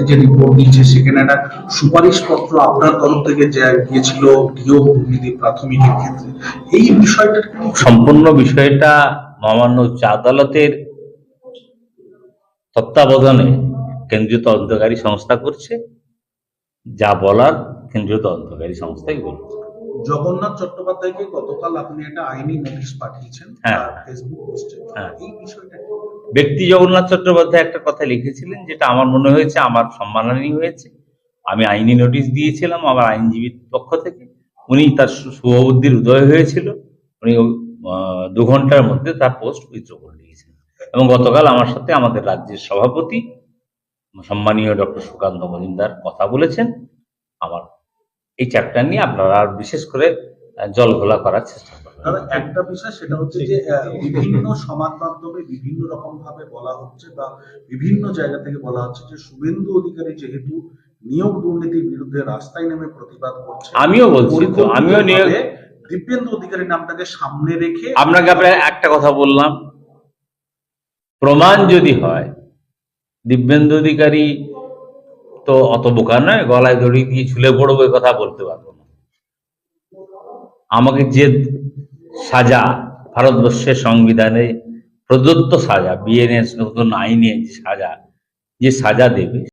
যে রিপোর্ট দিয়েছে সেখানে একটা সুপারিশপত্র আপনার তরফ থেকে গিয়েছিল নিয়োগ দুর্নীতি প্রাথমিকের ক্ষেত্রে এই বিষয়টা সম্পূর্ণ বিষয়টা মহামান্য উচ্চ আদালতের তত্ত্বাবধানে কেন্দ্রীয় তদন্তকারী সংস্থা করছে যা বলার কেন্দ্রীয় তদন্তকারী সংস্থাই বলছে জগন্নাথ চট্টোপাধ্যায়কে গতকাল আপনি একটা আইনি নোটিশ পাঠিয়েছেন হ্যাঁ। ফেসবুক পোস্টে হ্যাঁ। এই বিষয়টা? ব্যক্তি জগন্নাথ চট্টোপাধ্যায় একটা কথা লিখেছিলেন যেটা আমার মনে হয়েছে, আমার সম্মানহানি হয়েছে। আমি আইনি নোটিশ দিয়েছিলাম আমার আইনজীবীর পক্ষ থেকে। উনি তার সু- শুভবুদ্ধির উদয় হয়েছিল। উনি দু ঘণ্টার মধ্যে তার পোস্ট উইথড্র করে দিয়েছেন এবং গতকাল আমার সাথে আমাদের রাজ্যের সভাপতি, সম্মানীয় ডক্টর সুকান্ত মজুমদার কথা বলেছেন। আমার এই চ্যাপ্টার নিয়ে আপনারা আর বিশেষ করে জল ঘোলা করার চেষ্টা দাদা একটা বিষয় সেটা হচ্ছে যে বিভিন্ন সমাজ মাধ্যমে বিভিন্ন রকম ভাবে বলা হচ্ছে বা বিভিন্ন জায়গা থেকে বলা হচ্ছে যে শুভেন্দু অধিকারী যেহেতু নিয়োগ দুর্নীতির বিরুদ্ধে রাস্তায় নেমে প্রতিবাদ করছে আমিও বলছি তো আমিও নিয়োগ দিব্যেন্দু অধিকারী নামটাকে সামনে রেখে আপনাকে আপনার একটা কথা বললাম। প্রমাণ যদি হয় দিব্যেন্দু অধিকারী তো অত বোকা নয় গলায় দড়ি দিয়ে ঝুলে পড়ব কথা বলতে পারব না। আমাকে যে সাজা ভারতবর্ষের সংবিধানে প্রদত্ত সাজা বিএনএস নতুন আইনে সাজা যে সাজা দেবে